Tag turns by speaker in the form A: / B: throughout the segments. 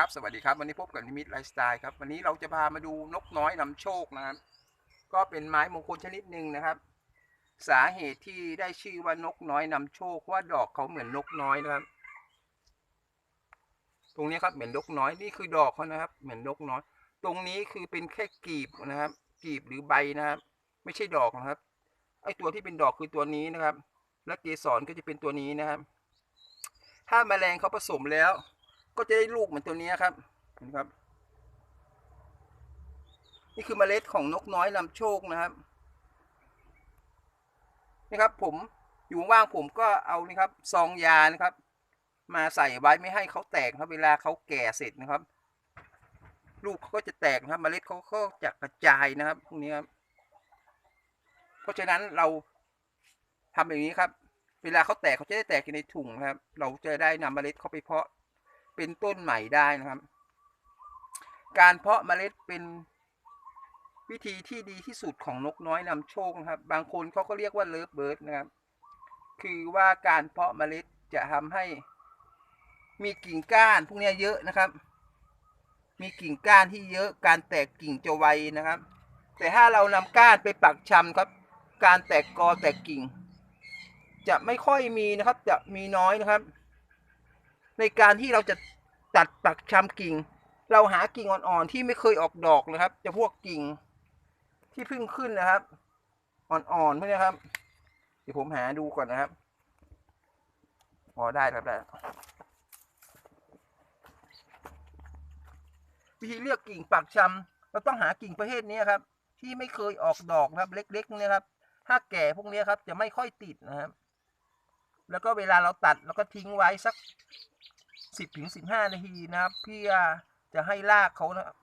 A: ครับ สวัสดีครับ วันนี้พบกับนิมิตไลฟ์สไตล์ครับ วันนี้เราจะพามาดูนกน้อยนำโชคนะครับ ก็เป็นไม้มงคลชนิดหนึ่งนะครับ สาเหตุที่ได้ชื่อว่านกน้อยนำโชคว่าดอกเขาเหมือนนกน้อยนะครับ ตรงนี้ครับเหมือนนกน้อยนี่คือดอกเขานะครับ เหมือนนกน้อย ตรงนี้คือเป็นแค่กีบนะครับ กีบหรือใบนะครับ ไม่ใช่ดอกนะครับ ไอตัวที่เป็นดอกคือตัวนี้นะครับ และเกสรก็จะเป็นตัวนี้นะครับ ถ้าแมลงเขาผสมแล้ว ก็จะได้ลูกเหมือนตัวนี้ครับเห็นครับ นี่คือเมล็ดของนกน้อยนำโชคนะครับนี่ครับ ผมอยู่ว่างผมก็เอานี่ครับ ซองยานะครับ มาใส่ไว้ไม่ให้เขาแตกครับ เวลาเขาแก่เสร็จนะครับ ลูกเขาก็จะแตกนะครับ เมล็ดเขาก็จะกระจายนะครับพวกนี้ครับเพราะฉะนั้นเราทำอย่างนี้ครับ เวลาเขาแตกเขาจะได้แตกอยู่ในถุงนะครับ เราจะได้นำเมล็ดเขาไปเพาะ เป็นต้นใหม่ได้นะครับ การเพาะเมล็ดเป็นวิธีที่ดีที่สุดของนกน้อยนำโชคนะครับ บางคนเขาก็เรียกว่าเลิฟเบิร์ดนะครับ คือว่าการเพาะเมล็ดจะทำให้มีกิ่งก้านพวกนี้เยอะนะครับ มีกิ่งก้านที่เยอะ การแตกกิ่งจะไวนะครับ แต่ถ้าเรานำก้านไปปักชำครับ การแตกกอแตกกิ่ง จะไม่ค่อยมีนะครับ จะมีน้อยนะครับ ในการที่เราจะตัดปักชำกิ่ง เราหากิ่งอ่อนๆที่ไม่เคยออกดอกนะครับ จะพวกกิ่งที่เพิ่งขึ้นนะครับ อ่อนๆพวกนี้ครับเดี๋ยวผมหาดูก่อนนะครับอ๋อได้ครับได้วิธีเลือกกิ่งปักชำเราต้องหากิ่งประเภทนี้ครับ ที่ไม่เคยออกดอกนะครับ เล็กๆนี้ครับ ถ้าแก่พวกนี้ครับ จะไม่ค่อยติดนะครับ แล้วก็เวลาเราตัดเราก็ทิ้งไว้สัก สิบถึงสิบห้านาทีนะครับ เพื่อจะให้รากเขานะครับ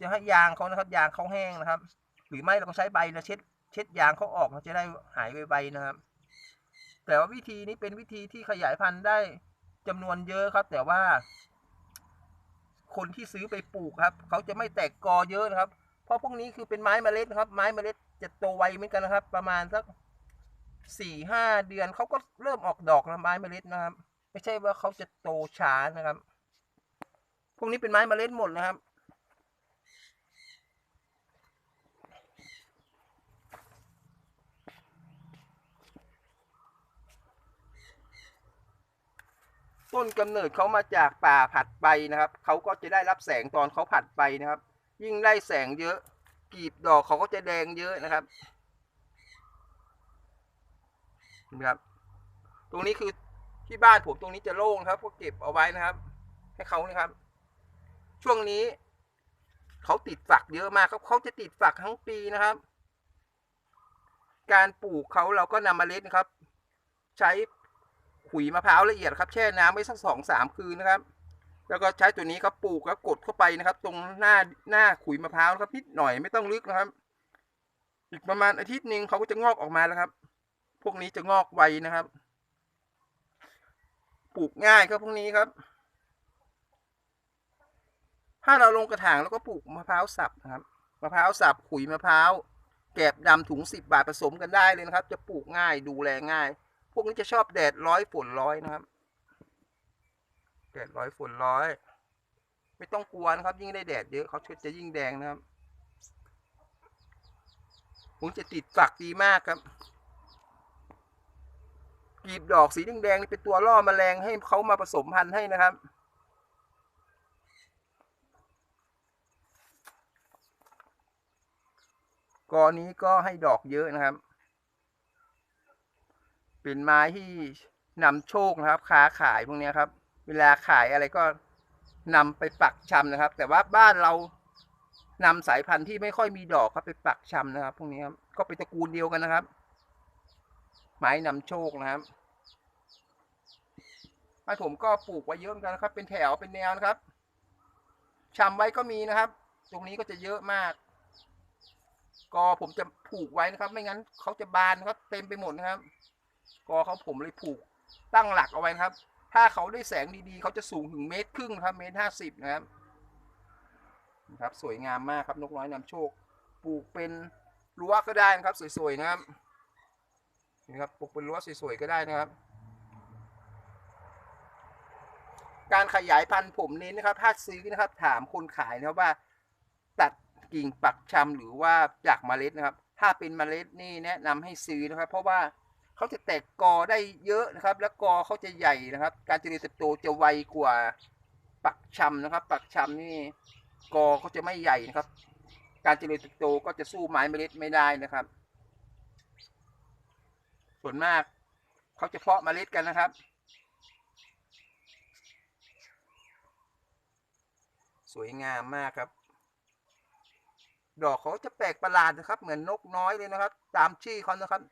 A: จะให้ยางเขานะครับ ยางเขาแห้งนะครับ หรือไม่เราก็ใช้ใบนะเช็ด เช็ดยางเขาออกมันจะได้หายไวๆนะครับ แต่ว่าวิธีนี้เป็นวิธีที่ขยายพันธุ์ได้จำนวนเยอะครับ แต่ว่า คนที่ซื้อไปปลูกครับ เขาจะไม่แตกกอเยอะนะครับ เพราะพวกนี้คือเป็นไม้เมล็ดนะครับ ไม้เมล็ดจะโตไวเหมือนกันนะครับ ประมาณสักสี่ห้าเดือนเขาก็เริ่มออกดอกนะไม้เมล็ดนะครับ ไม่ใช่ว่าเขาจะโตช้านะครับ พวกนี้เป็นไม้เมล็ดหมดนะครับ ต้นกำเนิดเขามาจากป่าผัดใบนะครับ เขาก็จะได้รับแสงตอนเขาผัดใบนะครับ ยิ่งได้แสงเยอะ กีบดอกเขาก็จะแดงเยอะนะครับเห็นะครับ ตรงนี้คือ ที่บ้านผมตรงนี้จะโล่งครับก็เก็บเอาไว้นะครับ ให้เขานะครับ ช่วงนี้เขาติดฝักเยอะมากครับเขาจะติดฝักทั้งปีนะครับ การปลูกเขาเราก็นำเมล็ดนะครับ ใช้ขุยมะพร้าวละเอียดครับ แช่น้ำไว้สักสองสามคืนนะครับ แล้วก็ใช้ตัวนี้ครับปลูกแล้วกดเข้าไปนะครับ ตรงหน้าหน้าขุยมะพร้าวครับนิดหน่อยไม่ต้องลึกนะครับ อีกประมาณอาทิตย์หนึ่งเขาก็จะงอกออกมาแล้วครับ พวกนี้จะงอกไวนะครับ ปลูกง่ายครับพวกนี้ครับ ถ้าเราลงกระถางแล้วก็ปลูกมะพร้าวสับนะครับมะพร้าวสับขุยมะพร้าวแกบดำถุงสิบบาทผสมกันได้เลยนะครับ จะปลูกง่ายดูแลง่าย พวกนี้จะชอบแดดร้อยฝนร้อยนะครับ แดดร้อยฝนร้อย ไม่ต้องกลัวนะครับ ยิ่งได้แดดเยอะเขาจะยิ่งแดงนะครับผมจะติดฝักดีมากครับ กลีบดอกสีแดงๆนี่เป็นตัวล่อแมลงให้เขามาผสมพันธุ์ให้นะครับ กอนี้ก็ให้ดอกเยอะนะครับ เป็นไม้ที่นำโชคนะครับ ค้าขายพวกนี้ครับ เวลาขายอะไรก็นำไปปักชำนะครับ แต่ว่าบ้านเรานำสายพันธุ์ที่ไม่ค่อยมีดอกครับไปปักชำนะครับ พวกนี้ครับก็เป็นตระกูลเดียวกันนะครับ ไม้นำโชคนะครับไม้ผมก็ปลูกไว้เยอะเหมือนกันนะครับ เป็นแถวเป็นแนวนะครับชำไว้ก็มีนะครับ ตรงนี้ก็จะเยอะมาก ก็ผมจะผูกไว้นะครับ ไม่งั้นเขาจะบานนะครับเต็มไปหมดนะครับ ก็เขาผมเลยผูกตั้งหลักเอาไว้นะครับ ถ้าเขาได้แสงดีๆ เขาจะสูงถึงเมตรครึ่งครับ เมตรห้าสิบนะครับนะครับ สวยงามมากครับนกน้อยนำโชค ปลูกเป็นรั้วก็ได้นะครับ สวยๆนะครับ นี่ครับปลูกเป็นรั้วสวยๆก็ได้นะครับ การขยายพันธุ์ผมเน้นนะครับ ถ้าซื้อนะครับ ถามคนขายนะครับว่า ตัดกิ่งปักชำหรือว่าจากเมล็ดนะครับ ถ้าเป็นเมล็ดนี่แนะนำให้ซื้อนะครับ เพราะว่าเขาจะแตกกอได้เยอะนะครับ และกอเขาจะใหญ่นะครับ การเจริญเติบโตจะไวกว่าปักชำนะครับ ปักชำนี่กอเขาจะไม่ใหญ่นะครับ การเจริญเติบโตก็จะสู้ไม้เมล็ดไม่ได้นะครับ ส่วนมาก เขาจะเพาะเมล็ดกันนะครับ สวยงามมากครับ ดอกเขาจะแปลกประหลาดนะครับ เหมือนนกน้อยเลยนะครับ ตามชื่อเขานะครับ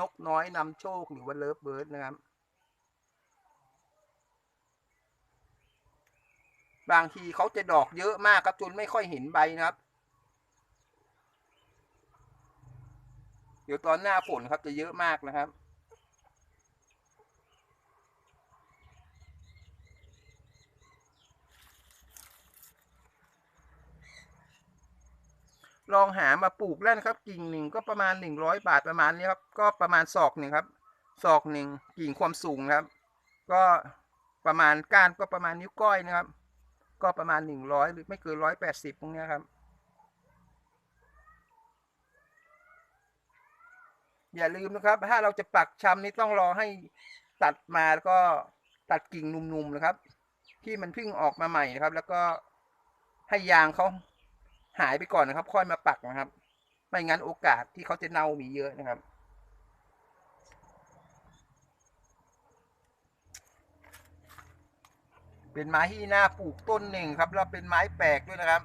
A: นกน้อยนำโชคหรือว่าเลิฟเบิร์ดนะครับ บางทีเขาจะดอกเยอะมากครับจนไม่ค่อยเห็นใบนะครับ เดี๋ยวตอนหน้าฝนครับจะเยอะมากนะครับ ลองหามาปลูกแล้วนะครับ กิ่งหนึ่งก็ประมาณหนึ่งร้อยบาทประมาณนี้ครับ ก็ประมาณศอกหนึ่งครับศอกหนึ่งกิ่งความสูงครับ ก็ประมาณก้านก็ประมาณนิ้วก้อยนะครับ ก็ประมาณหนึ่งร้อยหรือไม่เกินร้อยแปดสิบตรงนี้ครับ อย่าลืมนะครับ ถ้าเราจะปักชำนี่ต้องรอให้ตัดมาแล้วก็ตัดกิ่งนุ่มๆนะครับ ที่มันเพิ่งออกมาใหม่นะครับ แล้วก็ให้ยางเขาหายไปก่อนนะครับ ค่อยมาปักนะครับ ไม่งั้นโอกาสที่เขาจะเน่ามีเยอะนะครับเป็นไม้ที่น่าปลูกต้นหนึ่งครับ แล้วเป็นไม้แปลกด้วยนะครับ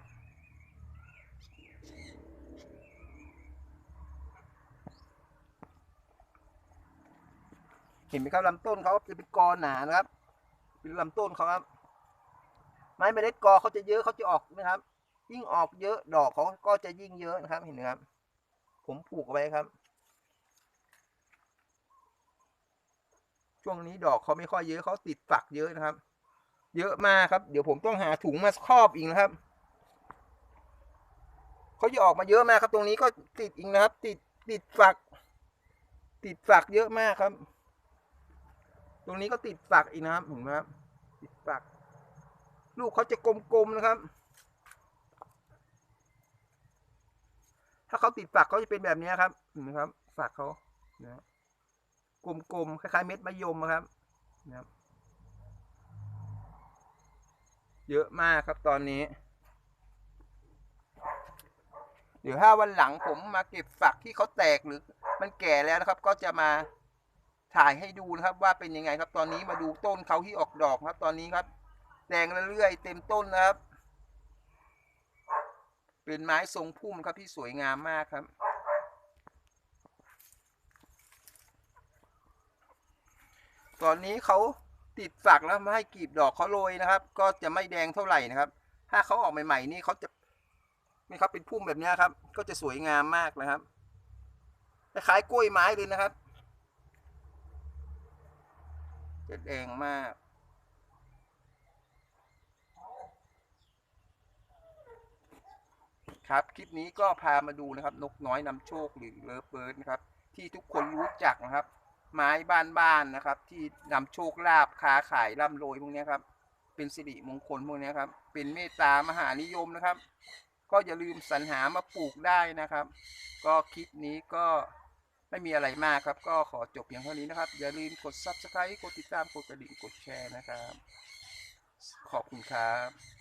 A: เห็นไหมครับลำต้นเขาจะเป็นกอหนานะครับ เป็นลำต้นเขาครับ ไม้เมล็ดกอเขาจะเยอะเขาจะออกนะครับ ยิ่งออกเยอะดอกเขาก็จะยิ่งเยอะนะครับ เห็นไหมครับ ผมปลูกเอาไว้ครับ ช่วงนี้ดอกเขาไม่ค่อยเยอะเขาติดฝักเยอะนะครับ เยอะมากครับ เดี๋ยวผมต้องหาถุงมาครอบอีกนะครับเขาจะออกมาเยอะมากครับ ตรงนี้ก็ติดอีกนะครับ ติดติดฝัก ติดฝักเยอะมากครับ ตรงนี้ก็ติดฝักอีกนะครับเห็นไหมครับติดฝัก ลูกเขาจะกลมๆนะครับ ถ้าเขาติดฝักเขาจะเป็นแบบนี้ครับเห็นไหมครับฝักเขานะกลมๆคล้ายๆเม็ดมะยมอะครับนะครับ เยอะมากครับตอนนี้ เดี๋ยวถ้าวันหลังผมมาเก็บฝักที่เขาแตกหรือ มันแก่แล้วนะครับ ก็จะมา ถ่ายให้ดูนะครับว่าเป็นยังไงครับ ตอนนี้มาดูต้นเขาที่ออกดอกครับ ตอนนี้ครับแดงเรื่อยๆเต็มต้นนะครับ เป็นไม้ทรงพุ่มครับที่สวยงามมากครับ ตอนนี้เขาติดฝักแล้วมาให้กีบดอกเขาโรยนะครับ ก็จะไม่แดงเท่าไหร่นะครับ ถ้าเขาออกใหม่ๆนี่เขาจะนี่ครับเป็นพุ่มแบบนี้ครับ ก็จะสวยงามมากนะครับคล้ายกล้วยไม้เลยนะครับ จะแดงมาก ครับ คลิปนี้ก็พามาดูนะครับ นกน้อยนำโชคหรือเลิฟเบิร์ดนะครับ ที่ทุกคนรู้จักนะครับ ไม้บ้านๆนะครับ ที่นำโชคลาภค้าขายร่ำรวยพวกนี้ครับ เป็นสิริมงคลพวกนี้ครับ เป็นเมตตามหานิยมนะครับ ก็อย่าลืมสรรหามาปลูกได้นะครับ ก็คลิปนี้ก็ ไม่มีอะไรมากครับ ก็ขอจบเพียงเท่านี้นะครับ อย่าลืมกด subscribe กดติดตาม กดกระดิ่ง กดแชร์นะครับ ขอบคุณครับ